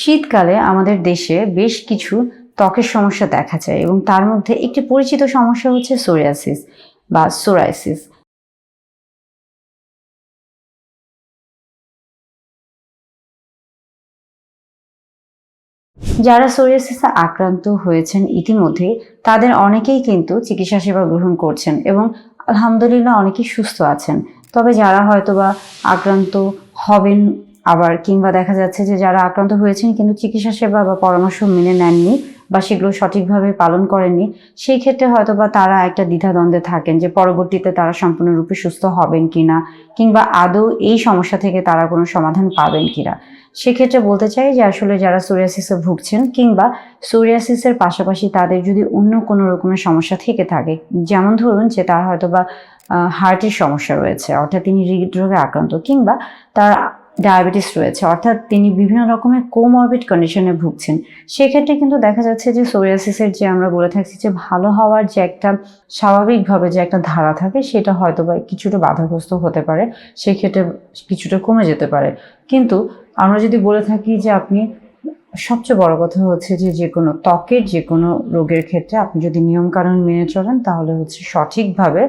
শীতকালে আমাদের দেশে বেশ কিছু ত্বকের সমস্যা দেখা যায় এবং তার মধ্যে একটি পরিচিত সমস্যা হচ্ছে সোরিয়াসিস বা সোরাইসিস যারা সোরিয়াসিসে আক্রান্ত হয়েছেন ইতিমধ্যে, তাদের অনেকেই কিন্তু চিকিৎসা সেবা গ্রহণ করছেন এবং আলহামদুলিল্লাহ অনেকেই সুস্থ আছেন। তবে যারা হয়তোবা আক্রান্ত হবেন আবার কিংবা দেখা যাচ্ছে যে যারা আক্রান্ত হয়েছেন কিন্তু চিকিৎসা সেবা বা পরামর্শ মেনে নেননি বা সেগুলো সঠিকভাবে পালন করেননি, সেই ক্ষেত্রে হয়তো বা তারা একটা দ্বিধাদ্বন্দ্বে থাকেন যে পরবর্তীতে তারা সম্পূর্ণরূপে সুস্থ হবেন কিনা কিংবা আদৌ এই সমস্যা থেকে তারা কোনো সমাধান পাবেন কিনা। সেক্ষেত্রে বলতে চাই যে আসলে যারা সোরিয়াসিসে ভুগছেন কিংবা সোরিয়াসিসের পাশাপাশি তাদের যদি অন্য কোনো রকমের সমস্যা থেকে থাকে, যেমন ধরুন যে তার হয়তো বা হার্টের সমস্যা রয়েছে, অর্থাৎ তিনি হৃদরোগে আক্রান্ত কিংবা তার ডায়াবেটিস রয়েছে, অর্থাৎ তিনি বিভিন্ন রকমের কোমরবিড কন্ডিশনে ভুগছেন। সেক্ষেত্রে কিন্তু দেখা যাচ্ছে যে সোরিয়াসিসের যে আমরা বলে থাকছি যে ভালো হওয়ার যে একটা স্বাভাবিকভাবে যে একটা ধারা থাকে, সেটা হয়তো বা কিছুটা বাধাগ্রস্ত হতে পারে, সেক্ষেত্রে কিছুটা কমে যেতে পারে। কিন্তু আমরা যদি বলে থাকি যে আপনি, সবচেয়ে বড় কথা হচ্ছে যে যে কোনো ত্বকের যে কোনো রোগের ক্ষেত্রে আপনি যদি নিয়মকানুন মেনে চলেন, তাহলে হচ্ছে সঠিকভাবে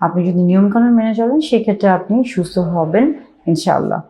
আপনি যদি নিয়মকানুন মেনে চলেন, সেক্ষেত্রে আপনি সুস্থ হবেন, ইনশাআল্লাহ।